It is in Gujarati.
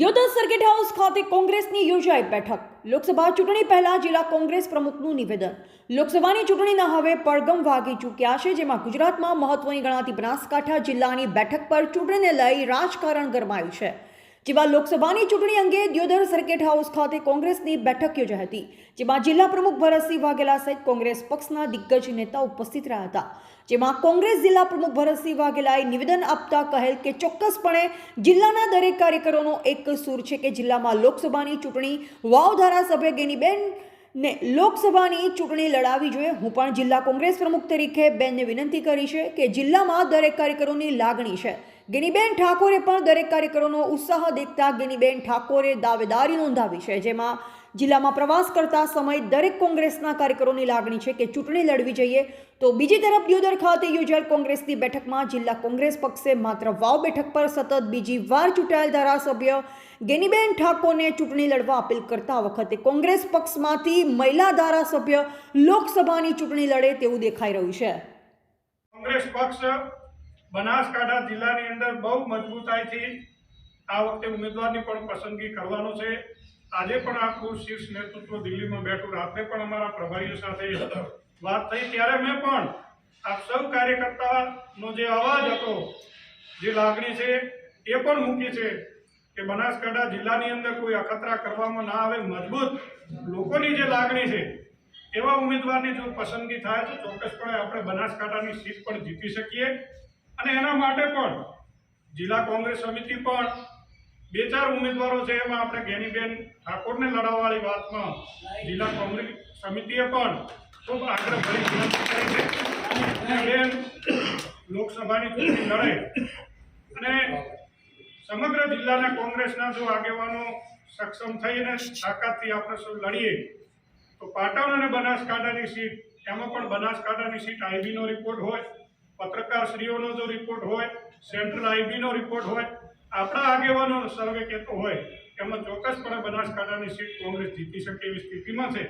દ્યોદર સર્કિટ હાઉસ ખાતે કોંગ્રેસની યોજાઈ બેઠક. લોકસભા ચૂંટણી પહેલા જિલ્લા કોંગ્રેસ પ્રમુખનું નિવેદન. લોકસભાની ચૂંટણીના હવે પડગમ વાગી ચૂક્યા છે, જેમાં ગુજરાતમાં મહત્વની ગણાતી બનાસકાંઠા જિલ્લાની બેઠક પર ચૂંટણીને લઈ રાજકારણ ગરમાયું છે. જેમાં લોકસભાની ચૂંટણી અંગે દ્યોદર સર્કિટ હાઉસ ખાતે કોંગ્રેસની બેઠક યોજાઈ હતી, જેમાં જિલ્લા પ્રમુખ ભરતસિંહ વાઘેલા સહિત કોંગ્રેસ પક્ષના દિગ્ગજ નેતા ઉપસ્થિત રહ્યા હતા. જેમાં કોંગ્રેસ જિલ્લા પ્રમુખ ભરતસિંહ વાઘેલાએ નિવેદન આપતા કહેલ કે ચોક્કસપણે જિલ્લાના દરેક કાર્યકરોનો એક સૂર છે કે જિલ્લામાં લોકસભાની ચૂંટણી વાવ ધારાસભ્ય ગેનીબેન ને લોકસભાની ચૂંટણી લડાવી જોઈએ. હું પણ જિલ્લા કોંગ્રેસ પ્રમુખ તરીકે બેનને વિનંતી કરી છે કે જિલ્લામાં દરેક કાર્યકરોની લાગણી છે. ગેનીબેન ઠાકોરે પણ દરેક કાર્યકરોનો ઉત્સાહ દેખતા ગેનીબેન ઠાકોરે દાવેદારી નોંધાવી છે, જેમાં જિલ્લામાં પ્રવાસ કરતા સમય દરેક કોંગ્રેસના કાર્યકરોની લાગણી છે કે ચૂંટણી લડવી જોઈએ. તો બીજી તરફ દિયોદર ખાતે યોજાયેલ કોંગ્રેસની બેઠકમાં જિલ્લા કોંગ્રેસ પક્ષે માત્ર વાવ બેઠક પર સતત બીજી વાર ચૂંટાયેલ ધારાસભ્ય ગેનીબેન ઠાકોરને ચૂંટણી લડવા અપીલ કરતા વખતે કોંગ્રેસ પક્ષમાંથી મહિલા ધારાસભ્ય લોકસભાની ચૂંટણી લડે તેવું દેખાઈ રહ્યું છે. કોંગ્રેસ પક્ષ બનાસકાંઠા જિલ્લાની અંદર બહુ મજબૂતાઈથી આ વખતે ઉમેદવારની પણ પસંદગી કરવાનો છે. આજે પણ આખું શીર્ષ નેતૃત્વ દિલ્હીમાં બેઠું. રાત્રે પણ અમારા પ્રભારીઓ સાથે વાત થઈ. ત્યારે મેં પણ આપ સૌ કાર્યકર્તાનો જે અવાજ હતો, જે લાગણી છે, એ પણ મૂકી છે કે બનાસકાંઠા જિલ્લાની અંદર કોઈ અખતરા કરવામાં ના આવે, મજબૂત લોકોની જે લાગણી છે, એવા ઉમેદવારની જો પસંદગી થાય તો ચોક્કસપણે આપણે બનાસકાંઠાની સીટ પણ જીતી શકીએ. અને એના માટે પણ જિલ્લા કોંગ્રેસ સમિતિ પણ બે ચાર ઉમેદવારો છે એમાં આપણે ગેનીબેન ઠાકોરને લડાવવાળી વાતમાં જિલ્લા કોંગ્રેસ સમિતિએ પણ ખૂબ આગ્રહ ભરી વિનંતી કરી છે. બેન લોકસભાની ચૂંટણી લડે. અને સમગ્ર જિલ્લાના કોંગ્રેસના જો આગેવાનો સક્ષમ થઈને તાકાતથી આપણે સૌ લડીએ, તો પાટણ અને બનાસકાંઠાની સીટ, એમાં પણ બનાસકાંઠાની સીટ આઈબીનો રિપોર્ટ હોય. પત્રકારશ્રીઓનો જો રિપોર્ટ હોય સેન્ટ્રલ આઈબીનો રિપોર્ટ હોય, આપણા આગેવાનો સર્વે કહેતો હોય એમાં ચોક્કસપણે બનાસકાંઠાની સીટ કોંગ્રેસ જીતી શકે એવી સ્થિતિમાં છે.